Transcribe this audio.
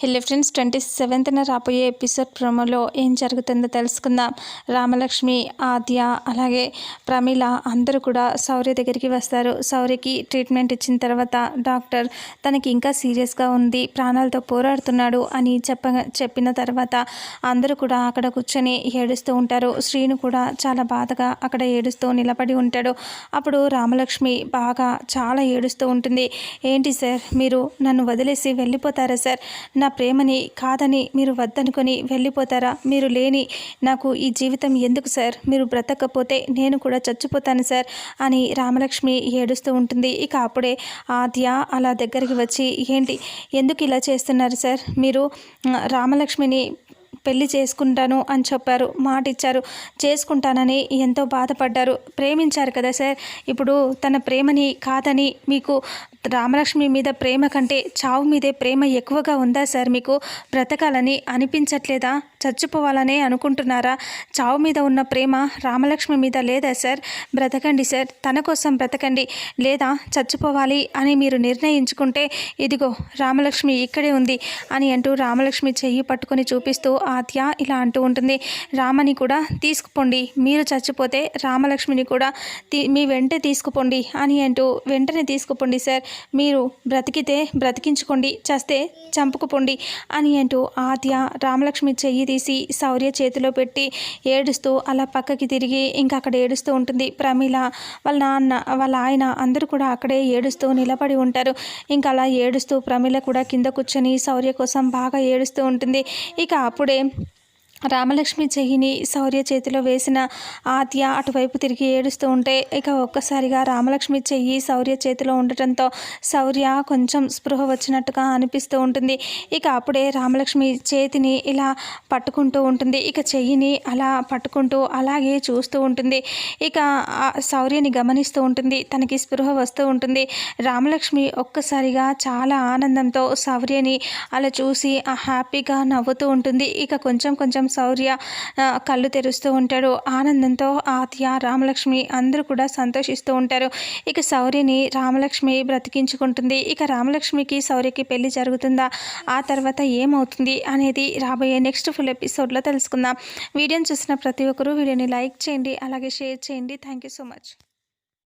Hello friends twenty సెవెంత్న రాబోయే episode ప్రోమోలో ఏం జరుగుతుందో తెలుసుకుందాం. రామలక్ష్మి ఆద్య అలాగే ప్రమీల అందరూ కూడా శౌర్య దగ్గరికి వస్తారు. సౌర్యకి ట్రీట్మెంట్ ఇచ్చిన తర్వాత డాక్టర్ తనకి ఇంకా సీరియస్గా ఉంది ప్రాణాలతో పోరాడుతున్నాడు అని చెప్ప చెప్పిన తర్వాత అందరూ కూడా అక్కడ కూర్చొని ఏడుస్తూ ఉంటారు. శ్రీను కూడా చాలా బాధగా అక్కడ ఏడుస్తూ నిలబడి ఉంటాడు. అప్పుడు రామలక్ష్మి బాగా చాలా ఏడుస్తూ ఉంటుంది. ఏంటి సార్ మీరు నన్ను వదిలేసి వెళ్ళిపోతారా సార్? నా నా ప్రేమని కాదని మీరు వద్దనుకొని వెళ్ళిపోతారా? మీరు లేని నాకు ఈ జీవితం ఎందుకు సార్? మీరు బ్రతకపోతే నేను కూడా చచ్చిపోతాను సార్ అని రామలక్ష్మి ఏడుస్తూ ఉంటుంది. ఇక అప్పుడే ఆద్య అలా దగ్గరికి వచ్చి ఏంటి? ఎందుకు ఇలా చేస్తున్నారు సార్? మీరు రామలక్ష్మిని పెళ్ళి చేసుకుంటాను అని చెప్పారు మాట ఇచ్చారు చేసుకుంటానని ఎంతో బాధపడ్డారు. ప్రేమించారు కదా సార్. ఇప్పుడు తన ప్రేమని కాదని మీకు రామలక్ష్మి మీద ప్రేమ కంటే చావు మీదే ప్రేమ ఎక్కువగా ఉందా సార్? మీకు బ్రతకాలని అనిపించట్లేదా? చచ్చిపోవాలనే అనుకుంటున్నారా? చావు మీద ఉన్న ప్రేమ రామలక్ష్మి మీద లేదా సార్? బ్రతకండి సార్. తన కోసం బ్రతకండి. లేదా చచ్చిపోవాలి అని మీరు నిర్ణయించుకుంటే ఇదిగో రామలక్ష్మి ఇక్కడే ఉంది అని అంటూ రామలక్ష్మి చెయ్యి పట్టుకొని చూపిస్తూ ఆత్య ఇలా అంటూ ఉంటుంది. రామని కూడా తీసుకుపోండి. మీరు చచ్చిపోతే రామలక్ష్మిని కూడా మీ వెంట తీసుకుపోండి అని అంటూ వెంటనే తీసుకుపోండి సార్. మీరు బ్రతికితే బ్రతికించుకోండి. చస్తే చంపుకుపోండి అని అంటూ ఆత్య రామలక్ష్మి చెయ్యి తీసి శౌర్య చేతిలో పెట్టి ఏడుస్తూ అలా పక్కకి తిరిగి ఇంకా అక్కడ ఏడుస్తూ ఉంటుంది. ప్రమీల వాళ్ళ నాన్న వాళ్ళ ఆయన అందరూ కూడా అక్కడే ఏడుస్తూ నిలబడి ఉంటారు. ఇంకా అలా ఏడుస్తూ ప్రమీల కూడా కింద కూర్చొని శౌర్య కోసం బాగా ఏడుస్తూ ఉంటుంది. ఇక అప్పుడే game. రామలక్ష్మి చెయ్యిని శౌర్య చేతిలో వేసిన ఆత్య అటువైపు తిరిగి ఏడుస్తూ ఉంటే ఇక ఒక్కసారిగా రామలక్ష్మి చెయ్యి శౌర్య చేతిలో ఉండటంతో శౌర్య కొంచెం స్పృహ వచ్చినట్టుగా అనిపిస్తూ ఉంటుంది. ఇక అప్పుడే రామలక్ష్మి చేతిని ఇలా పట్టుకుంటూ ఉంటుంది. ఇక చెయ్యిని అలా పట్టుకుంటూ అలాగే చూస్తూ ఉంటుంది. ఇక శౌర్యని గమనిస్తూ ఉంటుంది. తనకి స్పృహ వస్తూ ఉంటుంది. రామలక్ష్మి ఒక్కసారిగా చాలా ఆనందంతో శౌర్యని అలా చూసి హ్యాపీగా నవ్వుతూ ఉంటుంది. ఇక కొంచెం కొంచెం శౌర్య కళ్ళు తెరుస్తూ ఉంటాడు ఆనందంతో ఆత్య రామలక్ష్మి అందరూ కూడా సంతోషిస్తూ ఉంటారు. ఇక శౌర్యని రామలక్ష్మి బ్రతికించుకుంటుంది. ఇక రామలక్ష్మికి శౌర్యకి పెళ్ళి జరుగుతుందా? ఆ తర్వాత ఏమవుతుంది అనేది రాబోయే నెక్స్ట్ ఫుల్ ఎపిసోడ్లో తెలుసుకుందాం. వీడియోని చూసిన ప్రతి ఒక్కరూ వీడియోని లైక్ చేయండి అలాగే షేర్ చేయండి. Thank you so much.